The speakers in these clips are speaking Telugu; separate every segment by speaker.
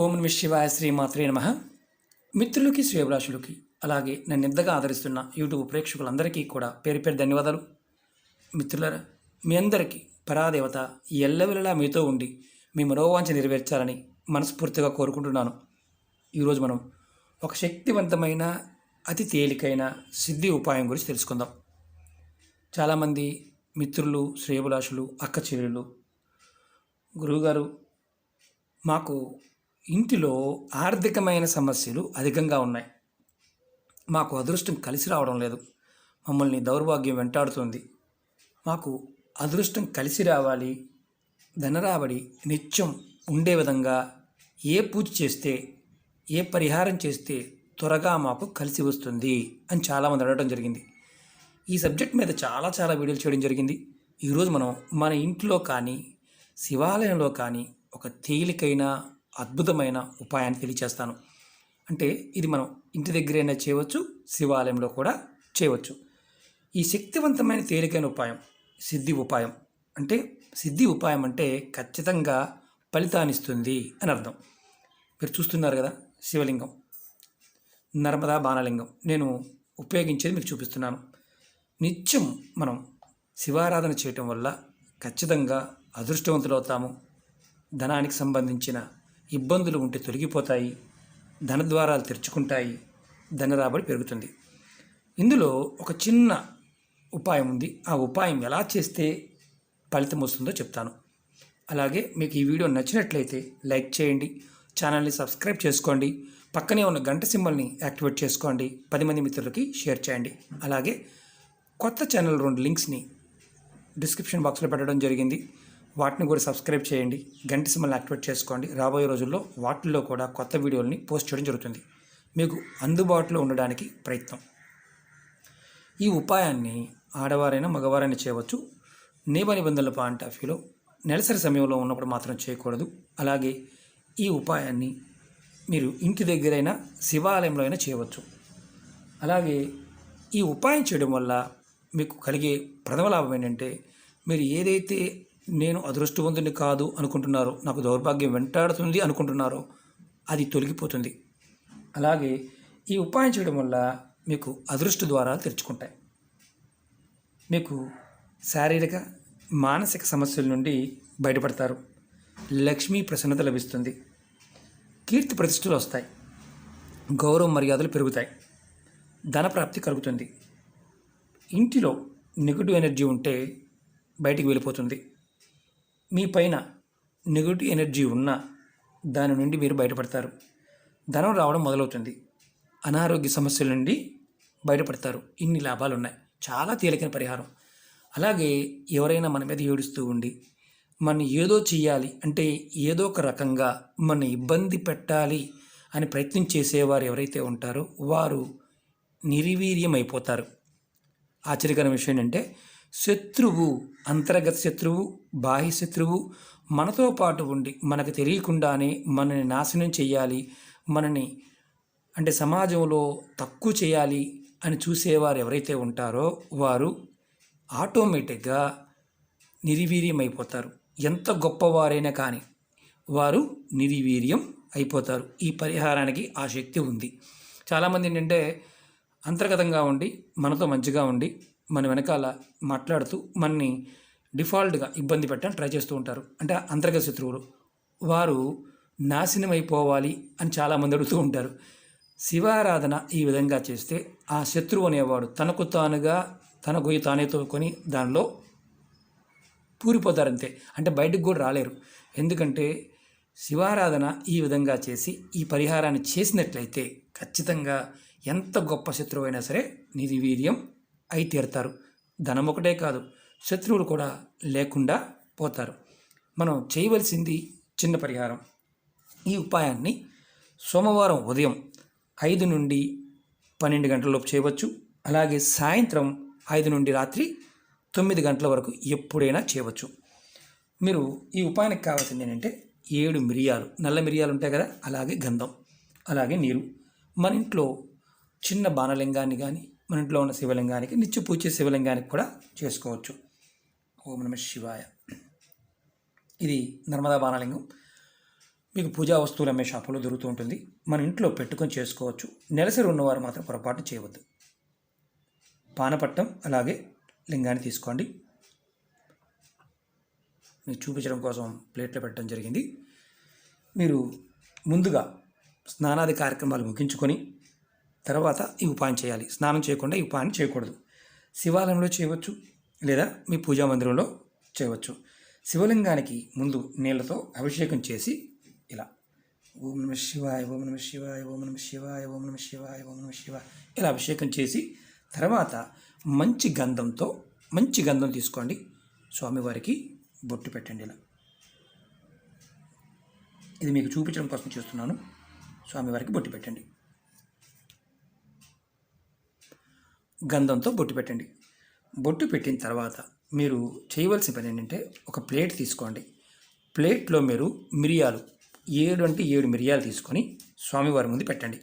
Speaker 1: ఓం నమ శివాయ శ్రీమాత్రే నమ. మిత్రులకి శ్రేయభిలాషులకి అలాగే నన్ను ఎంతగా ఆదరిస్తున్న యూట్యూబ్ ప్రేక్షకులందరికీ కూడా పేరు పేరు ధన్యవాదాలు. మిత్రులరా మీ అందరికీ పరాదేవత ఎల్లవెల్లలా మీతో ఉండి మీ మనోవాంఛ నెరవేర్చాలని మనస్ఫూర్తిగా కోరుకుంటున్నాను. ఈరోజు మనం ఒక శక్తివంతమైన అతి తేలికైన సిద్ధి ఉపాయం గురించి తెలుసుకుందాం. చాలామంది మిత్రులు శ్రేయభిలాషులు అక్క చెల్లెళ్ళు గురువుగారు మాకు ఇంటిలో ఆర్థికమైన సమస్యలు అధికంగా ఉన్నాయి. మాకు అదృష్టం కలిసి రావడం లేదు. మమ్మల్ని దౌర్భాగ్యం వెంటాడుతుంది. మాకు అదృష్టం కలిసి రావాలి. ధనరాబడి నిత్యం ఉండే విధంగా ఏ పూజ చేస్తే ఏ పరిహారం చేస్తే త్వరగా మాకు కలిసి వస్తుంది అని చాలామంది అడగడం జరిగింది. ఈ సబ్జెక్ట్ మీద చాలా చాలా వీడియోలు చేయడం జరిగింది. ఈరోజు మనం మన ఇంట్లో కానీ శివాలయంలో కానీ ఒక తేలికైన అద్భుతమైన ఉపాయాన్ని తెలియచేస్తాను. అంటే ఇది మనం ఇంటి దగ్గరైనా చేయవచ్చు శివాలయంలో కూడా చేయవచ్చు. ఈ శక్తివంతమైన తేలికైన ఉపాయం సిద్ధి ఉపాయం. అంటే సిద్ధి ఉపాయం అంటే ఖచ్చితంగా ఫలితాన్నిస్తుంది అని అర్థం. మీరు చూస్తున్నారు కదా శివలింగం. నర్మదా బాణలింగం. నేను ఉపయోగించేది మీకు చూపిస్తున్నాను. నిత్యం మనం శివారాధన చేయటం వల్ల ఖచ్చితంగా అదృష్టవంతులవుతాము. ధనానికి సంబంధించిన ఇబ్బందులు ఉంటే తొలగిపోతాయి ధనద్వారాలు తెరుచుకుంటాయి ధన రాబడి పెరుగుతుంది. ఇందులో ఒక చిన్న ఉపాయం ఉంది. ఆ ఉపాయం ఎలా చేస్తే ఫలితం వస్తుందో చెప్తాను. అలాగే మీకు ఈ వీడియో నచ్చినట్లయితే లైక్ చేయండి ఛానల్ని సబ్స్క్రైబ్ చేసుకోండి పక్కనే ఉన్న గంట సింబల్ని యాక్టివేట్ చేసుకోండి పది మంది మిత్రులకి షేర్ చేయండి. అలాగే కొత్త ఛానల్ రెండు లింక్స్ని డిస్క్రిప్షన్ బాక్స్లో పెట్టడం జరిగింది. వాటిని కూడా సబ్స్క్రైబ్ చేయండి గంట సింబల్ని యాక్టివేట్ చేసుకోండి. రాబోయే రోజుల్లో వాటిల్లో కూడా కొత్త వీడియోల్ని పోస్ట్ చేయడం జరుగుతుంది. మీకు అందుబాటులో ఉండడానికి ప్రయత్నం. ఈ ఉపాయాన్ని ఆడవారైనా మగవారైనా చేయవచ్చు. నియమ నిబంధనల పాయింట్ ఆఫ్ వ్యూలో నెలసరి సమయంలో ఉన్నప్పుడు మాత్రం చేయకూడదు. అలాగే ఈ ఉపాయాన్ని మీరు ఇంటి దగ్గరైనా శివాలయంలో అయినా చేయవచ్చు. అలాగే ఈ ఉపాయం చేయడం వల్ల మీకు కలిగే ప్రథమ లాభం ఏంటంటే మీరు ఏదైతే నేను అదృష్టవంతుని కాదు అనుకుంటున్నారో. నాకు దౌర్భాగ్యం వెంటాడుతుంది అనుకుంటున్నారో. అది తొలగిపోతుంది. అలాగే ఈ ఉపాయం చేయడం వల్ల మీకు అదృష్ట ద్వారాలు తెరుచుకుంటాయి. మీకు శారీరక మానసిక సమస్యల నుండి బయటపడతారు. లక్ష్మీ ప్రసన్నత లభిస్తుంది. కీర్తి ప్రతిష్టలు వస్తాయి. గౌరవ మర్యాదలు పెరుగుతాయి. ధనప్రాప్తి కలుగుతుంది. ఇంటిలో నెగిటివ్ ఎనర్జీ ఉంటే బయటికి వెళ్ళిపోతుంది. మీ పైన నెగిటివ్ ఎనర్జీ ఉన్నా దాని నుండి మీరు బయటపడతారు. ధనం రావడం మొదలవుతుంది. అనారోగ్య సమస్యల నుండి బయటపడతారు. ఇన్ని లాభాలు ఉన్నాయి చాలా తేలికైన పరిహారం. అలాగే ఎవరైనా మన మీద ఏడుస్తూ ఉండి మన ఏదో చేయాలి అంటే ఏదో ఒక రకంగా మన ఇబ్బంది పెట్టాలి అని ప్రయత్నం చేసేవారు ఎవరైతే ఉంటారో వారు నిర్వీర్యం అయిపోతారు ఆశ్చర్యకరమైన విషయం ఏంటంటే శత్రువు అంతర్గత శత్రువు బాహ్య శత్రువు మనతో పాటు ఉండి మనకు తెలియకుండానే మనని నాశనం చేయాలి మనని అంటే సమాజంలో తక్కువ చేయాలి అని చూసేవారు ఎవరైతే ఉంటారో వారు ఆటోమేటిక్గా నిర్వీర్యం అయిపోతారు ఎంత గొప్పవారైనా కానీ వారు నిర్వీర్యం అయిపోతారు. ఈ పరిహారానికి ఆ శక్తి ఉంది. చాలామంది ఏంటంటే అంతర్గతంగా ఉండి మనతో మంచిగా ఉండి మన వెనకాల మాట్లాడుతూ మనని డిఫాల్ట్గా ఇబ్బంది పెట్టడం ట్రై చేస్తూ ఉంటారు. అంటే అంతర్గత శత్రువులు. వారు నాశనం అయిపోవాలి అని చాలామంది అడుగుతూ ఉంటారు. శివారాధన ఈ విధంగా చేస్తే ఆ శత్రువు అనేవాడు తనకు తానుగా తన గొయ్యి తానే తోకొని దానిలో పూరిపోతారంతే. అంటే బయటకు కూడా రాలేరు. ఎందుకంటే శివారాధన ఈ విధంగా చేసి ఈ పరిహారాన్ని చేసినట్లయితే ఖచ్చితంగా ఎంత గొప్ప శత్రువు అయినా సరే నిర్వీర్యం అయి తీరుతారు. ధనం ఒకటే కాదు శత్రువులు కూడా లేకుండా పోతారు. మనం చేయవలసింది చిన్న పరిహారం. ఈ ఉపాయాన్ని సోమవారం ఉదయం ఐదు నుండి పన్నెండు గంటలలోపు చేయవచ్చు. అలాగే సాయంత్రం ఐదు నుండి రాత్రి తొమ్మిది గంటల వరకు ఎప్పుడైనా చేయవచ్చు. మీరు ఈ ఉపాయానికి కావాల్సింది ఏంటంటే ఏడు మిరియాలు. నల్ల మిరియాలు ఉంటాయి కదా అలాగే గంధం అలాగే నీరు. మన ఇంట్లో చిన్న బాణలింగాన్ని కానీ మన ఇంట్లో ఉన్న శివలింగానికి నిత్య పూజ శివలింగానికి కూడా చేసుకోవచ్చు. ఓం నమ శివాయ. ఇది నర్మదా బాణలింగం. మీకు పూజా వస్తువులు అమ్మే షాపులో దొరుకుతూ ఉంటుంది. మన ఇంట్లో పెట్టుకొని చేసుకోవచ్చు. నెలసరి ఉన్నవారు మాత్రం పొరపాటు చేయవద్దు. పానపట్టం అలాగే లింగాన్ని తీసుకోండి. మీకు చూపించడం కోసం ప్లేట్లో పెట్టడం జరిగింది. మీరు ముందుగా స్నానాది కార్యక్రమాలు ముగించుకొని తర్వాత ఈ ఉపాయం చేయాలి. స్నానం చేయకుండా ఈ ఉపాయం చేయకూడదు. శివాలయంలో చేయవచ్చు లేదా మీ పూజా మందిరంలో చేయవచ్చు. శివలింగానికి ముందు నీళ్ళతో అభిషేకం చేసి ఇలా ఓం నమ శివాయ ఓం నమ శివాయ ఓం నమ శివాయ ఓం నమ శివాయ ఓం నమ శివాయ ఇలా అభిషేకం చేసి తర్వాత మంచి గంధంతో మంచి గంధం తీసుకోండి. స్వామివారికి బొట్టు పెట్టండి ఇలా. ఇది మీకు చూపించడం కోసం చేస్తున్నాను. స్వామివారికి బొట్టు పెట్టండి. గంధంతో బొట్టు పెట్టండి. బొట్టు పెట్టిన తర్వాత మీరు చేయవలసిన పని ఏంటంటే ఒక ప్లేట్ తీసుకోండి. ప్లేట్లో మీరు మిరియాలు ఏడు అంటే ఏడు మిరియాలు తీసుకొని స్వామివారి ముందు పెట్టండి.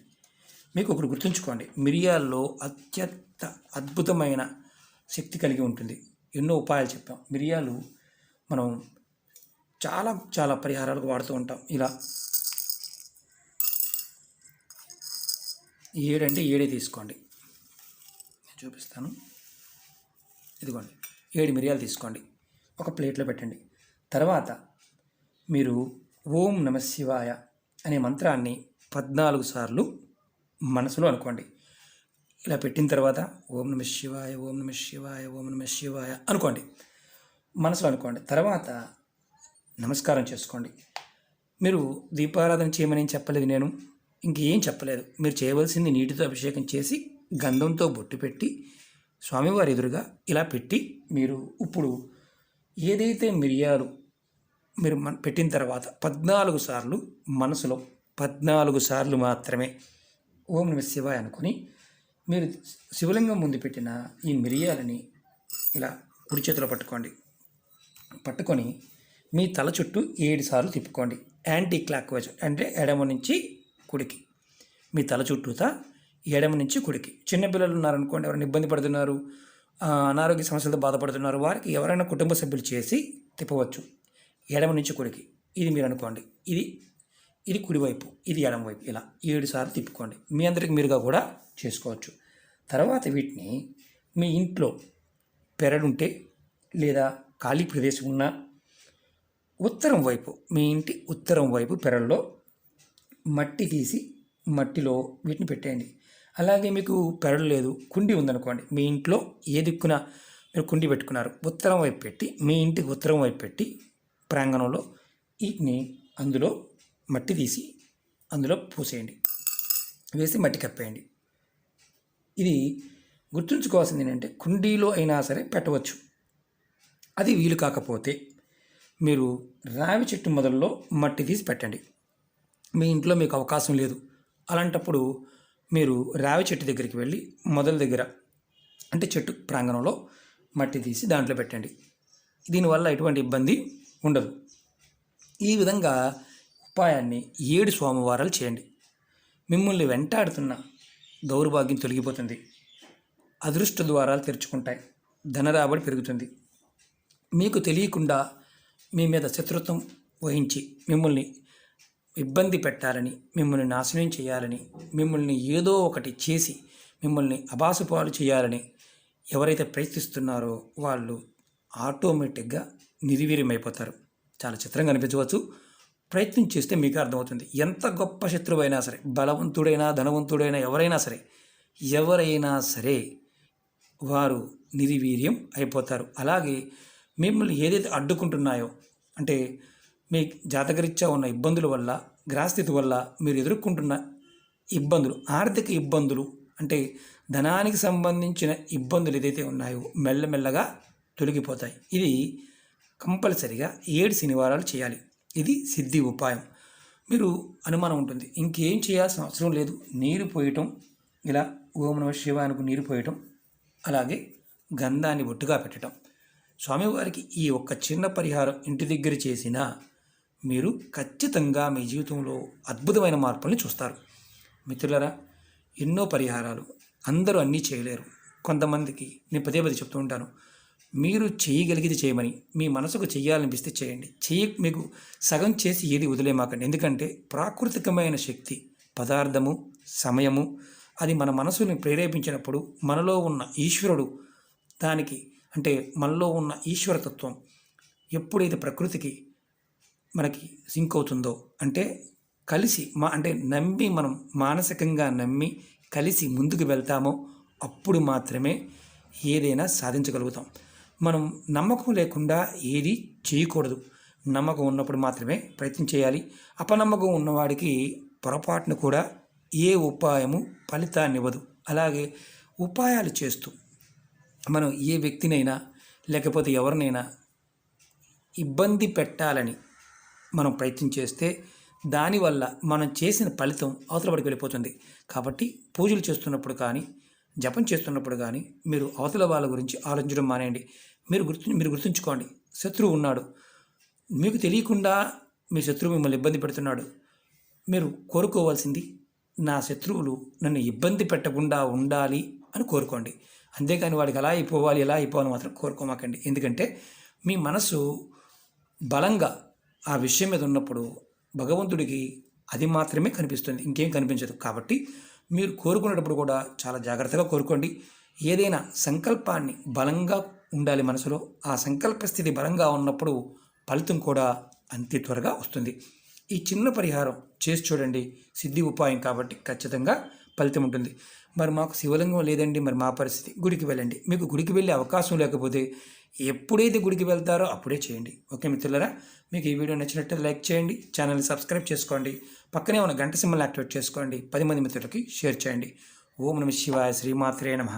Speaker 1: మీకు ఒకటి గుర్తుంచుకోండి. మిరియాల్లో అత్యంత అద్భుతమైన శక్తి కలిగి ఉంటుంది. ఎన్నో ఉపాయాలు చెప్పాం. మిరియాలు మనం చాలా చాలా పరిహారాలకు వాడుతూ ఉంటాం. ఇలా ఏడంటే ఏడే తీసుకోండి. చూపిస్తాను. ఇదిగోండి ఏడు మిరియాలు తీసుకోండి. ఒక ప్లేట్లో పెట్టండి. తర్వాత మీరు ఓం నమ శివాయ అనే మంత్రాన్ని పద్నాలుగు సార్లు మనసులో అనుకోండి. ఇలా పెట్టిన తర్వాత ఓం నమ శివాయ ఓం నమ శివాయ ఓం నమ శివాయ అనుకోండి. మనసులో అనుకోండి. తర్వాత నమస్కారం చేసుకోండి. మీరు దీపారాధన చేయమని చెప్పలేదు నేను. ఇంకేం చెప్పలేదు. మీరు చేయవలసింది నీటితో అభిషేకం చేసి గంధంతో బొట్టు పెట్టి స్వామివారి ఎదురుగా ఇలా పెట్టి మీరు ఇప్పుడు ఏదైతే మిరియాలు మీరు మన పెట్టిన తర్వాత పద్నాలుగు సార్లు మనసులో పద్నాలుగు సార్లు మాత్రమే ఓం నమ శివాయ అనుకుని మీరు శివలింగం ముందు పెట్టిన ఈ మిరియాలని ఇలా కుడి చేతిలో పట్టుకోండి. పట్టుకొని మీ తల చుట్టూ ఏడు సార్లు తిప్పుకోండి. యాంటీ క్లాక్ వైజ్ అంటే ఎడమ నుంచి కుడికి. మీ తల చుట్టూతా ఎడమ నుంచి కుడికి. చిన్నపిల్లలు ఉన్నారనుకోండి ఎవరైనా ఇబ్బంది పడుతున్నారు అనారోగ్య సమస్యలతో బాధపడుతున్నారు వారికి ఎవరైనా కుటుంబ సభ్యులు చేసి తిప్పవచ్చు. ఎడమ నుంచి కుడికి. ఇది మీరు అనుకోండి. ఇది ఇది కుడివైపు ఇది ఎడమవైపు ఇలా ఏడు సార్లు తిప్పుకోండి. మీ అందరికి మీరుగా కూడా చేసుకోవచ్చు. తర్వాత వీటిని మీ ఇంట్లో పెరడుంటే లేదా ఖాళీ ప్రదేశం ఉన్నా ఉత్తరం వైపు మీ ఇంటి ఉత్తరం వైపు పెరల్లో మట్టి తీసి మట్టిలో వీటిని పెట్టేయండి. అలాగే మీకు పెరడు లేదు కుండి ఉందనుకోండి మీ ఇంట్లో ఏ దిక్కున మీరు కుండి పెట్టుకున్నారు ఉత్తరం వైపు పెట్టి మీ ఇంటికి ఉత్తరం వైపు పెట్టి ప్రాంగణంలో వీటిని అందులో మట్టి తీసి అందులో పూసేయండి. వేసి మట్టి కప్పేయండి. ఇది గుర్తుంచుకోవాల్సింది ఏంటంటే కుండీలో అయినా సరే పెట్టవచ్చు. అది వీలు కాకపోతే మీరు రావి చెట్టు మొదల్లో మట్టి తీసి పెట్టండి. మీ ఇంట్లో మీకు అవకాశం లేదు. అలాంటప్పుడు మీరు రావి చెట్టు దగ్గరికి వెళ్ళి మొదల దగ్గర అంటే చెట్టు ప్రాంగణంలో మట్టి తీసి దాంట్లో పెట్టండి. దీనివల్ల ఎటువంటి ఇబ్బంది ఉండదు. ఈ విధంగా ఉపాయాన్ని ఏడు సోమవారాలు చేయండి. మిమ్మల్ని వెంటాడుతున్న దౌర్భాగ్యం తొలగిపోతుంది. అదృష్ట ద్వారాలు తెరుచుకుంటాయి. ధనరాబడి పెరుగుతుంది. మీకు తెలియకుండా మీ మీద శత్రుత్వం వహించి మిమ్మల్ని ఇబ్బంది పెట్టాలని మిమ్మల్ని నాశనం చేయాలని మిమ్మల్ని ఏదో ఒకటి చేసి మిమ్మల్ని అబాసుపాలు చేయాలని ఎవరైతే ప్రయత్నిస్తున్నారో వాళ్ళు ఆటోమేటిక్గా నిర్వీర్యమైపోతారు. చాలా చిత్రంగా అనిపించవచ్చు. ప్రయత్నం చేస్తే మీకు అర్థమవుతుంది. ఎంత గొప్ప శత్రువైనా సరే బలవంతుడైనా ధనవంతుడైనా ఎవరైనా సరే ఎవరైనా సరే వారు నిర్వీర్యం అయిపోతారు. అలాగే మిమ్మల్ని ఏదైతే అడ్డుకుంటున్నాయో అంటే మీ జాతకరీత్యా ఉన్న ఇబ్బందుల వల్ల గ్రహస్థితి వల్ల మీరు ఎదుర్కొంటున్న ఇబ్బందులు ఆర్థిక ఇబ్బందులు అంటే ధనానికి సంబంధించిన ఇబ్బందులు ఏదైతే ఉన్నాయో మెల్లమెల్లగా తొలగిపోతాయి. ఇది కంపల్సరిగా ఏడు శనివారాలు చేయాలి. ఇది సిద్ధి ఉపాయం. మీరు అనుమానం ఉంటుంది. ఇంకేం చేయాల్సిన అవసరం లేదు. నీరు పోయటం ఇలా ఓం నమ శివానికి నీరు పోయటం అలాగే గంధాన్ని ఒట్టుగా పెట్టడం స్వామివారికి ఈ ఒక్క చిన్న పరిహారం ఇంటి దగ్గర చేసినా మీరు ఖచ్చితంగా మీ జీవితంలో అద్భుతమైన మార్పుల్ని చూస్తారు. మిత్రులరా ఎన్నో పరిహారాలు అందరూ అన్నీ చేయలేరు. కొంతమందికి నేను పదే పదే చెప్తూ ఉంటాను మీరు చేయగలిగితే చేయమని మీ మనసుకు చేయాలనిపిస్తే చేయండి. చేయ మీకు సగం చేసి ఏది వదిలేమాకండి. ఎందుకంటే ప్రాకృతికమైన శక్తి పదార్థము సమయము అది మన మనసుని ప్రేరేపించినప్పుడు మనలో ఉన్న ఈశ్వరుడు దానికి అంటే మనలో ఉన్న ఈశ్వరతత్వం ఎప్పుడైతే ప్రకృతికి మనకి సింక్ అవుతుందో అంటే కలిసి మా అంటే నమ్మి మనం మానసికంగా నమ్మి కలిసి ముందుకు వెళ్తామో అప్పుడు మాత్రమే ఏదైనా సాధించగలుగుతాం. మనం నమ్మకం లేకుండా ఏది చేయకూడదు. నమ్మకం ఉన్నప్పుడు మాత్రమే ప్రయత్నం చేయాలి. అపనమ్మకం ఉన్నవాడికి పొరపాటును కూడా ఏ ఉపాయము ఫలితాన్ని ఇవ్వదు. అలాగే ఉపాయాలు చేస్తూ మనం ఏ వ్యక్తినైనా లేకపోతే ఎవరినైనా ఇబ్బంది పెట్టాలని మనం ప్రయత్నం చేస్తే దానివల్ల మనం చేసిన ఫలితం అవతల పడికి వెళ్ళిపోతుంది. కాబట్టి పూజలు చేస్తున్నప్పుడు కానీ జపం చేస్తున్నప్పుడు కానీ మీరు అవతల వాళ్ళ గురించి ఆలోచించడం మానేయండి. మీరు గుర్తు మీరు గుర్తుంచుకోండి. శత్రువు ఉన్నాడు. మీకు తెలియకుండా మీ శత్రువు మిమ్మల్ని ఇబ్బంది పెడుతున్నాడు. మీరు కోరుకోవాల్సింది నా శత్రువులు నన్ను ఇబ్బంది పెట్టకుండా ఉండాలి అని కోరుకోండి. అంతేకాని వాడికి అలా అయిపోవాలి ఎలా అయిపోవాలి మాత్రం కోరుకోమాకండి. ఎందుకంటే మీ మనసు బలంగా ఆ విషయం మీద ఉన్నప్పుడు భగవంతుడికి అది మాత్రమే కనిపిస్తుంది. ఇంకేం కనిపించదు. కాబట్టి మీరు కోరుకునేటప్పుడు కూడా చాలా జాగ్రత్తగా కోరుకోండి. ఏదైనా సంకల్పాన్ని బలంగా ఉండాలి మనసులో. ఆ సంకల్ప స్థితి బలంగా ఉన్నప్పుడు ఫలితం కూడా అంతే త్వరగా వస్తుంది. ఈ చిన్న పరిహారం చేసి చూడండి. సిద్ధి ఉపాయం కాబట్టి ఖచ్చితంగా ఫలితం ఉంటుంది. మరి మాకు శివలింగం లేదండి. మరి మా పరిస్థితి గుడికి వెళ్ళండి. మీకు గుడికి వెళ్ళే అవకాశం లేకపోతే ఎప్పుడైతే గుడికి వెళ్తారో అప్పుడే చేయండి. ఓకే మిత్రులరా? మీకు ఈ వీడియో నచ్చినట్టు లైక్ చేయండి ఛానల్ సబ్స్క్రైబ్ చేసుకోండి పక్కనే ఉన్న గంట సింబల్ యాక్టివేట్ చేసుకోండి పది మంది మిత్రులకి షేర్ చేయండి. ఓం నమ శివాయ శ్రీమాత్రే నమః.